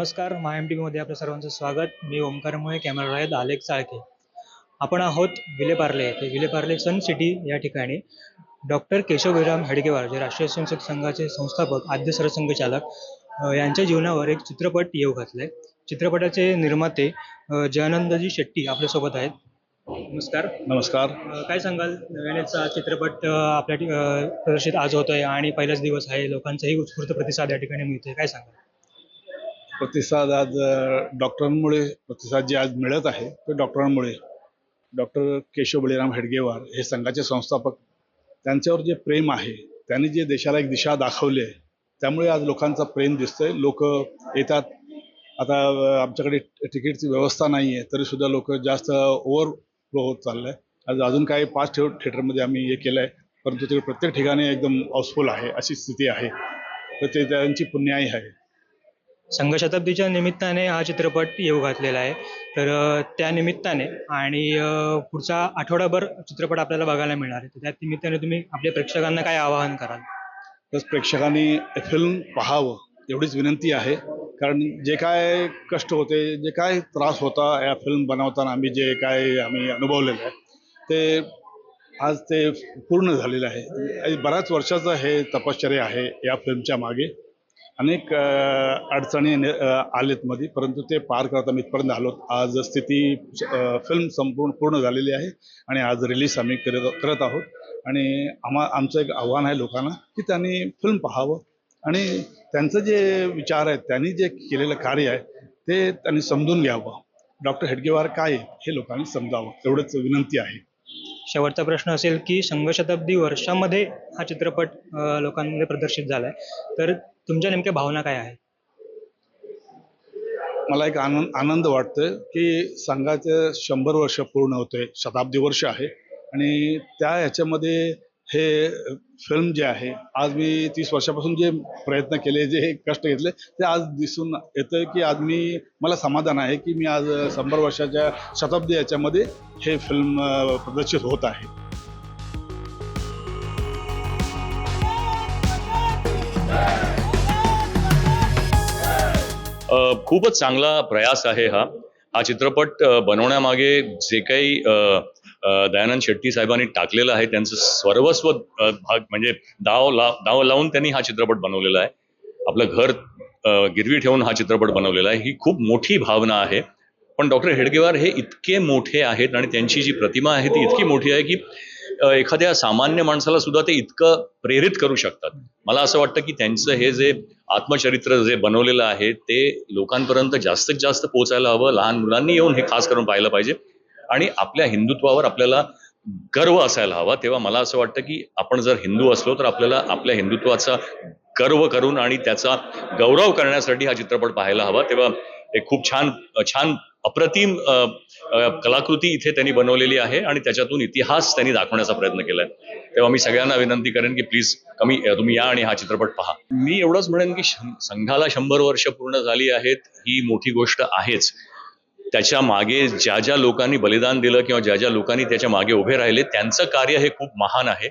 नमस्कार माय M T व्हीमध्ये आपलं सर्वांचं स्वागत. मी ओंकारमुळे कॅमेरा आहेत आलेख चाळके. आपण आहोत विलेपार्ले येथे विलेपार्ले सन सिटी या ठिकाणी. डॉक्टर केशवविराम हेडगेवार जे राष्ट्रीय स्वयंसेवक संघाचे संस्थापक आद्य सरसंघचालक यांच्या जीवनावर एक चित्रपट येऊ घातलाय. चित्रपटाचे निर्माते जयानंदजी शेट्टी आपल्यासोबत आहेत. नमस्कार. नमस्कार. काय सांगाल? नव्यानेचा चित्रपट आपल्या प्रदर्शित आज होतोय आणि पहिलाच दिवस आहे. लोकांचाही उत्स्फूर्त प्रतिसाद या ठिकाणी मिळतोय. काय सांगाल? प्रतिसाद आज डॉक्टरांमुळे प्रतिसाद जे आज मिळत आहे ते डॉक्टरांमुळे डॉक्टर केशव बळीराम हेडगेवार हे संघाचे संस्थापक त्यांच्यावर जे प्रेम आहे त्यांनी जे देशाला एक दिशा दाखवली आहे त्यामुळे आज लोकांचा प्रेम दिसतंय. लोक येतात. आता आमच्याकडे तिकीटची व्यवस्था नाही आहे तरीसुद्धा लोक जास्त ओव्हरफ्लो होत चाललं आहे आज अजून काही पाच थिए थिएटरमध्ये आम्ही हे केलं आहे परंतु ते प्रत्येक ठिकाणी एकदम हाऊसफुल आहे अशी स्थिती आहे. तर ते त्यांची पुण्याई आहे. संघशताब्दीच्या निमित्ताने हा चित्रपट येऊ घातलेला आहे. तर त्या निमित्ताने आणि पुढचा आठवडाभर चित्रपट आपल्याला बघायला मिळणार आहे. तर त्या निमित्ताने तुम्ही आपल्या प्रेक्षकांना काय आवाहन कराल? तर प्रेक्षकांनी फिल्म पाहावं एवढीच विनंती आहे. कारण जे काय कष्ट होते जे काय त्रास होता या फिल्म बनवताना आम्ही जे काय आम्ही अनुभवलेलं आहे ते आज ते पूर्ण झालेलं आहे. बऱ्याच वर्षाचं हे तपश्चर्या आहे या फिल्मच्या मागे. अनेक अडचणी ने- आलेत मध्ये परंतु ते पार करता आम्ही इथपर्यंत आलो आज स्थिती फिल्म संपूर्ण पूर्ण झालेली आहे आणि आज रिलीज आम्ही करत करत आहोत. आणि आम्हा आमचं एक आव्हान आहे लोकांना की त्यांनी फिल्म पाहावं आणि त्यांचं जे विचार आहेत त्यांनी जे केलेलं कार्य आहे ते त्यांनी समजून घ्यावं. डॉक्टर हेडगेवार काय आहे हे लोकांनी समजावं. एवढंच विनंती आहे. शेवटचा प्रश्न असेल की संघशताब्दी वर्षामध्ये हा चित्रपट लोकांमध्ये प्रदर्शित झाला आहे तर तुमच्या नेमक्या भावना काय आहेत? मला एक आनंद आनंद वाटतं की संघाचं शंभर वर्ष पूर्ण होते शताब्दी वर्ष आहे. आणि त्या ह्याच्यामध्ये हे फिल्म जे आहे आज मी तीस वर्षापासून जे प्रयत्न केले जे कष्ट घेतले ते आज दिसून येतं की आज मी मला समाधान आहे की मी आज शंभर वर्षाच्या शताब्दी याच्यामध्ये हे फिल्म प्रदर्शित होत आहे. खूपच चांगला प्रयास आहे हा. हा चित्रपट बनवण्यामागे जे काही दयानंद शेट्टी साहेबांनी टाकलेलं आहे. त्यांचं सर्वस्व भाग म्हणजे दाव ला दाव लावून त्यांनी हा चित्रपट बनवलेला आहे. आपलं घर गिरवी ठेवून हा चित्रपट बनवलेला आहे. ही खूप मोठी भावना आहे. पण डॉक्टर हेडगेवार हे इतके मोठे आहेत आणि त्यांची जी प्रतिमा आहे ती इतकी मोठी आहे की एखाद्या सामान्य माणसाला सुद्धा ते इतकं प्रेरित करू शकतात. मला असं वाटतं की त्यांचं हे जे आत्मचरित्र जे बनवलेलं आहे ते लोकांपर्यंत जास्तीत जास्त पोहोचायला हवं. लहान मुलांनी येऊन हे खास करून पाहिलं पाहिजे. आणि आपल्या हिंदुत्वावर आपल्याला गर्व असायला हवा. तेव्हा मला असं वाटतं की आपण जर हिंदू असलो तर आपल्याला आपल्या हिंदुत्वाचा गर्व करून आणि त्याचा गौरव करण्यासाठी हा चित्रपट पाहायला हवा. तेव्हा एक खूप छान छान अप्रतिम कलाकृती इथे त्यांनी बनवलेली आहे आणि त्याच्यातून इतिहास त्यांनी दाखवण्याचा प्रयत्न केलाय. तेव्हा मी सगळ्यांना विनंती करेन की प्लीज कमी तुम्ही या आणि हा चित्रपट पहा. मी एवढंच म्हणेन की संघाला शंभर वर्ष पूर्ण झाली आहेत. ही मोठी गोष्ट आहेच. त्याच्यामागे ज्या ज्या लोकांनी बलिदान दिलं किंवा ज्या ज्या लोकांनी त्याच्यामागे उभे राहिले त्यांचं कार्य हे खूप महान आहे.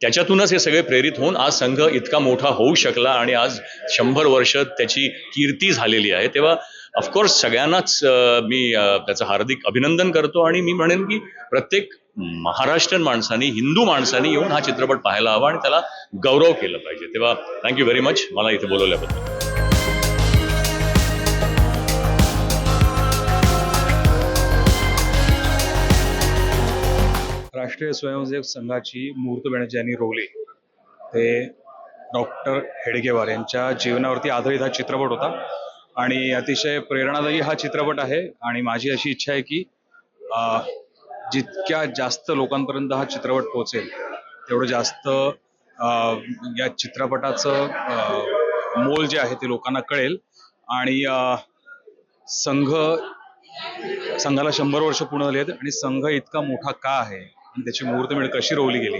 त्याच्यातूनच हे सगळे प्रेरित होऊन आज संघ इतका मोठा होऊ शकला आणि आज शंभर वर्ष त्याची कीर्ती झालेली आहे. तेव्हा ऑफकोर्स सगळ्यांनाच मी त्याचं हार्दिक अभिनंदन करतो आणि मी म्हणेन की प्रत्येक महाराष्ट्रीयन माणसानी हिंदू माणसांनी येऊन हा चित्रपट पाहायला हवा आणि त्याला गौरव केलं पाहिजे. तेव्हा थँक्यू व्हेरी मच मला इथे बोलवल्याबद्दल. राष्ट्रीय स्वयंसेवक संघाची मूर्तमेढ ज्यांनी रोवली ते डॉक्टर हेडगेवार यांच्या जीवनावरती आधारित हा चित्रपट होता. आणि अतिशय प्रेरणादायी हा चित्रपट आहे. आणि माझी अशी इच्छा आहे की जितक्या जास्त लोकांपर्यंत हा चित्रपट पोहोचेल तेवढं जास्त या चित्रपटाचं मोल जे आहे ते लोकांना कळेल. आणि संघ संघाला शंभर वर्ष पूर्ण झाली आहेत. आणि संघ इतका मोठा का आहे? आणि त्याची मुहूर्तमेढ कशी रोवली गेली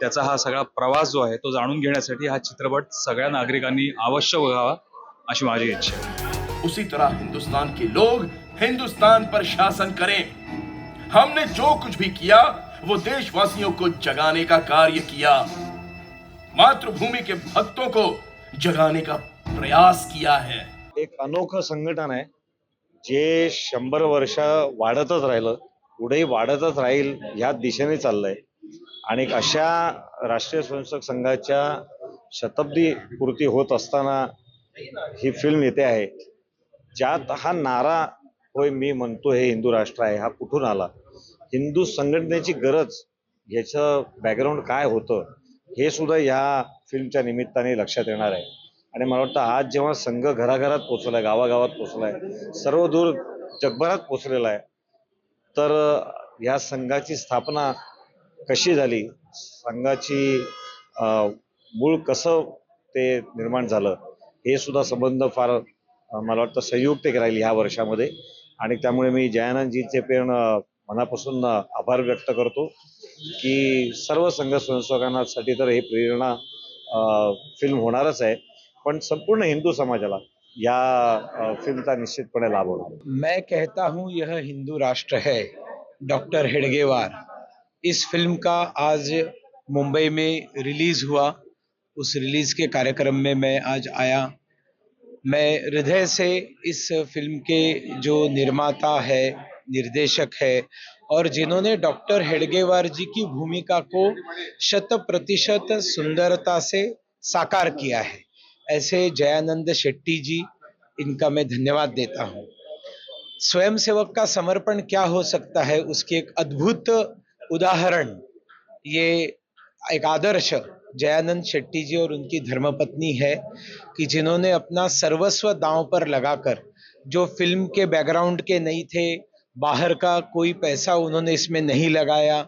त्याचा हा सगळा प्रवास जो आहे तो जाणून घेण्यासाठी हा चित्रपट सगळ्या नागरिकांनी अवश्य बघावा अशी माझी इच्छा आहे. उसी तरह हिंदुस्तान के लोग हिंदुस्तान पर शासन करें। हमने जो कुछ भी किया वो देशवासियों को जगाने का कार्य किया। मातृभूमि के भक्तों को जगाने का प्रयास किया है। एक अनोखं संघटन आहे जे शंभर वर्ष वाढतच राहिलं. पुढे वाढतच राहील ह्या दिशेने चाललंय. आणि अशा राष्ट्रीय स्वयंसेवक संघाच्या शताब्दी पूर्ती होत असताना ही फिल्म येते आहे. ज्यात हा नारा होय मी म्हणतो हे हिंदू राष्ट्र आहे हा कुठून आला? हिंदू संघटनेची गरज ह्याचं बॅकग्राऊंड काय होतं हे सुद्धा ह्या फिल्मच्या निमित्ताने लक्षात येणार आहे. आणि मला वाटतं आज जेव्हा संघ घराघरात पोचलाय गावागावात पोचलाय सर्व दूर जगभरात पोचलेला आहे तर ह्या संघाची स्थापना कशी झाली? संघाची अं, मूळ कसं ते निर्माण झालं? हे सुद्धा संबंध फार मला वाटतं संयुक्त राहील ह्या वर्षामध्ये. आणि त्यामुळे मी जयानंदजीचे पण मनापासून आभार व्यक्त करतो की सर्व संघ स्वयंसेवकांसाठी तर हे प्रेरणा फिल्म होणारच आहे. पण संपूर्ण हिंदू समाजाला या अं, फिल्मचा निश्चितपणे लाभ होणार मैं कहता हूँ यह हिंदू राष्ट्र है डॉक्टर हेडगेवार। इस फ़िल्म का आज मुंबई में रिलीज़ हुआ। उस रिलीज़ के कार्यक्रम में मैं आज आया। मैं हृदय से इस फ़िल्म के जो निर्माता है निर्देशक है और जिन्होंने डॉक्टर हेडगेवार जी की भूमिका को शत प्रतिशत सुंदरता से साकार किया है। ऐसे जयानंद शेट्टी जी, इनका मैं धन्यवाद देता हूँ। स्वयंसेवक का समर्पण क्या हो सकता है? उसकी एक अद्भुत उदाहरण, ये एक आदर्श जयानंद शेट्टी जी और उनकी धर्मपत्नी है कि जिन्होंने अपना सर्वस्व दांव पर लगाकर, जो फ़िल्म के बैकग्राउंड के नहीं थे, बाहर का कोई पैसा उन्होंने इसमें नहीं लगाया,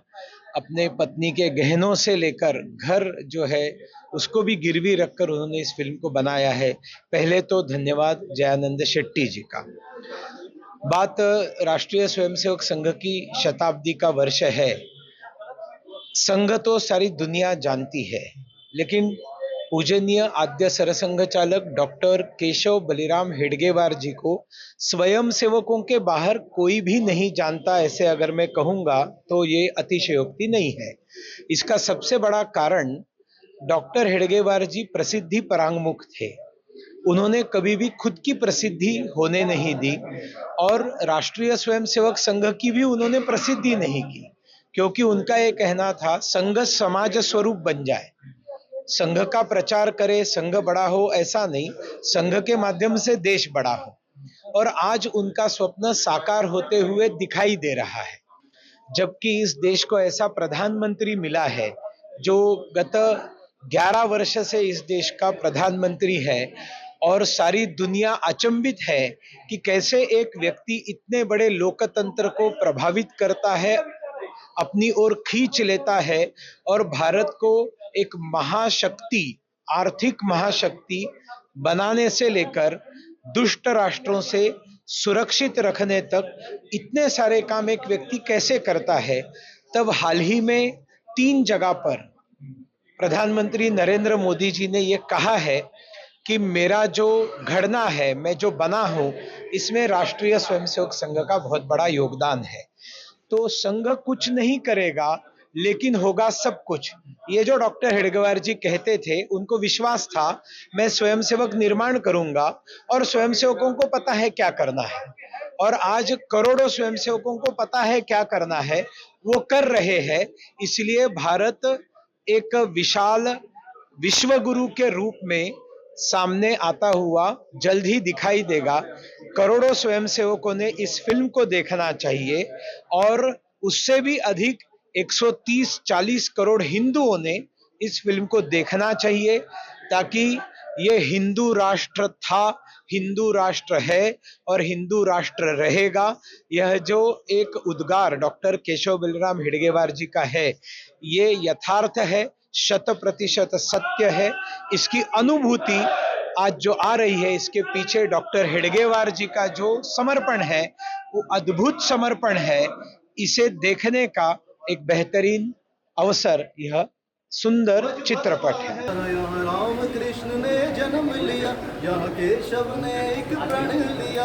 अपने पत्नी के गहनों से लेकर घर जो है उसको भी गिरवी रखकर उन्होंने इस फ़िल्म को बनाया है। पहले तो धन्यवाद जयानंद शेट्टी जी का। बात राष्ट्रीय स्वयंसेवक संघ की शताब्दी का वर्ष है। संघ तो सारी दुनिया जानती है, लेकिन पूजनीय आद्य सरसंघ चालक डॉक्टर केशव बलिराम हेडगेवार जी को स्वयं सेवकों के बाहर कोई भी नहीं जानता, ऐसे अगर मैं कहूँगा तो ये अतिशयोक्ति नहीं है। इसका सबसे बड़ा कारण डॉक्टर हेडगेवार जी प्रसिद्धि परांगमुख थे। उन्होंने कभी भी खुद की प्रसिद्धि होने नहीं दी और राष्ट्रीय स्वयंसेवक संघ की भी उन्होंने प्रसिद्धि नहीं की, क्योंकि उनका ये कहना था, संघ समाज स्वरूप बन जाए। संघ का प्रचार करे, संघ बड़ा हो, ऐसा नहीं, संघ के माध्यम से देश बड़ा हो। और आज उनका स्वप्न साकार होते हुए दिखाई दे रहा है। जबकि इस देश को ऐसा प्रधानमंत्री मिला है, जो गत 11 वर्ष से इस देश का प्रधानमंत्री है और सारी दुनिया अचंभित है कि कैसे एक व्यक्ति इतने बड़े लोकतंत्र को प्रभावित करता है, अपनी ओर खींच लेता है और भारत को एक महाशक्ति, आर्थिक महाशक्ति बनाने से लेकर दुष्ट राष्ट्रों से सुरक्षित रखने तक इतने सारे काम एक व्यक्ति कैसे करता है? तब हाल ही में तीन जगह पर प्रधानमंत्री नरेंद्र मोदी जी ने ये कहा है कि मेरा जो घड़ना है, मैं जो बना हूँ, इसमें राष्ट्रीय स्वयंसेवक संघ का बहुत बड़ा योगदान है। तो संघ कुछ नहीं करेगा, लेकिन होगा सब कुछ। ये जो डॉक्टर हेडगेवार जी कहते थे, उनको विश्वास था, मैं स्वयंसेवक निर्माण करूँगा और स्वयंसेवकों को पता है क्या करना है। और आज करोड़ों स्वयंसेवकों को पता है क्या करना है, वो कर रहे हैं। इसलिए भारत एक विशाल विश्व गुरु के रूप में सामने आता हुआ जल्द ही दिखाई देगा। करोड़ों स्वयंसेवकों ने इस फ़िल्म को देखना चाहिए और उससे भी अधिक 130-40 करोड़ हिंदुओं ने इस फ़िल्म को देखना चाहिए ताकि ये हिंदू राष्ट्र था, हिंदू राष्ट्र है और हिंदू राष्ट्र रहेगा। यह जो एक उद्गार डॉक्टर केशव बलराम हिडगेवार जी का है, ये यथार्थ है, शत प्रतिशत सत्य है। इसकी अनुभूति आज जो आ रही है, इसके पीछे डॉक्टर हेडगेवार जी का जो समर्पण है, वो अद्भुत समर्पण है। इसे देखने का एक बेहतरीन अवसर यह सुंदर चित्रपट है। राम कृष्ण ने जन्म लिया यहाँ केशव ने एक प्रण लिया।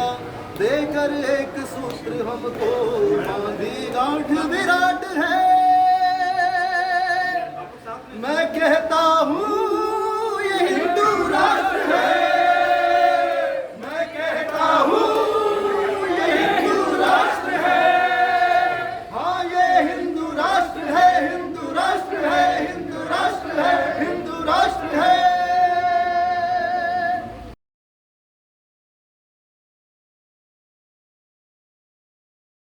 देकर एक सूत्र हमको गांधी गांठ विराट है। मैं कहता हूँ ये हिंदू राष्ट्र है।